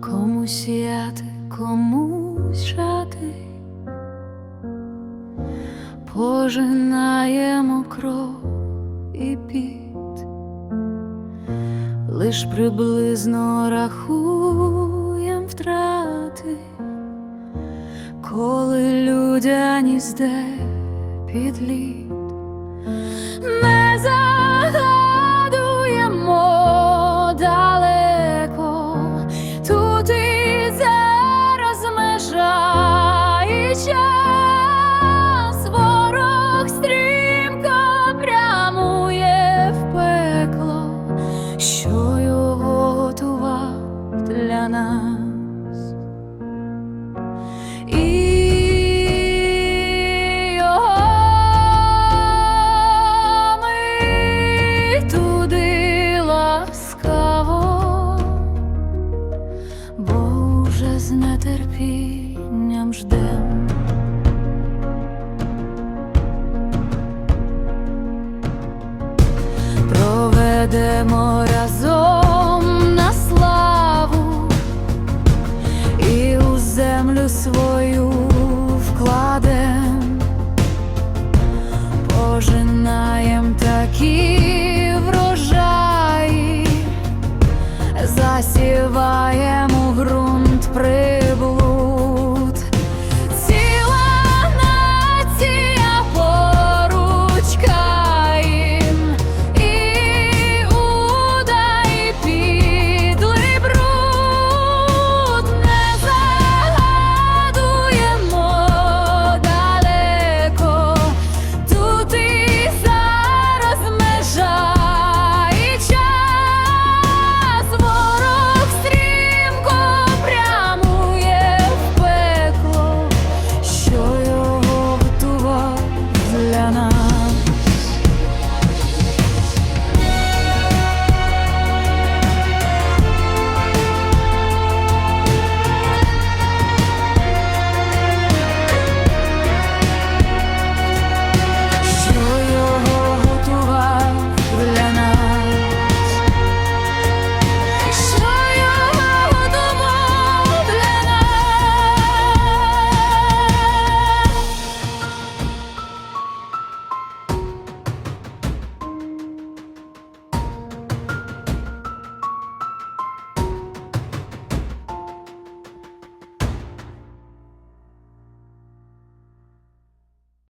Комусь сіяти, комусь жати, пожинаємо кров і піт, лиш приблизно рахуєм втрати, коли людяність де під лід. Не загадуємо для нас. І його ми з нетерпінням ждем. Проведемо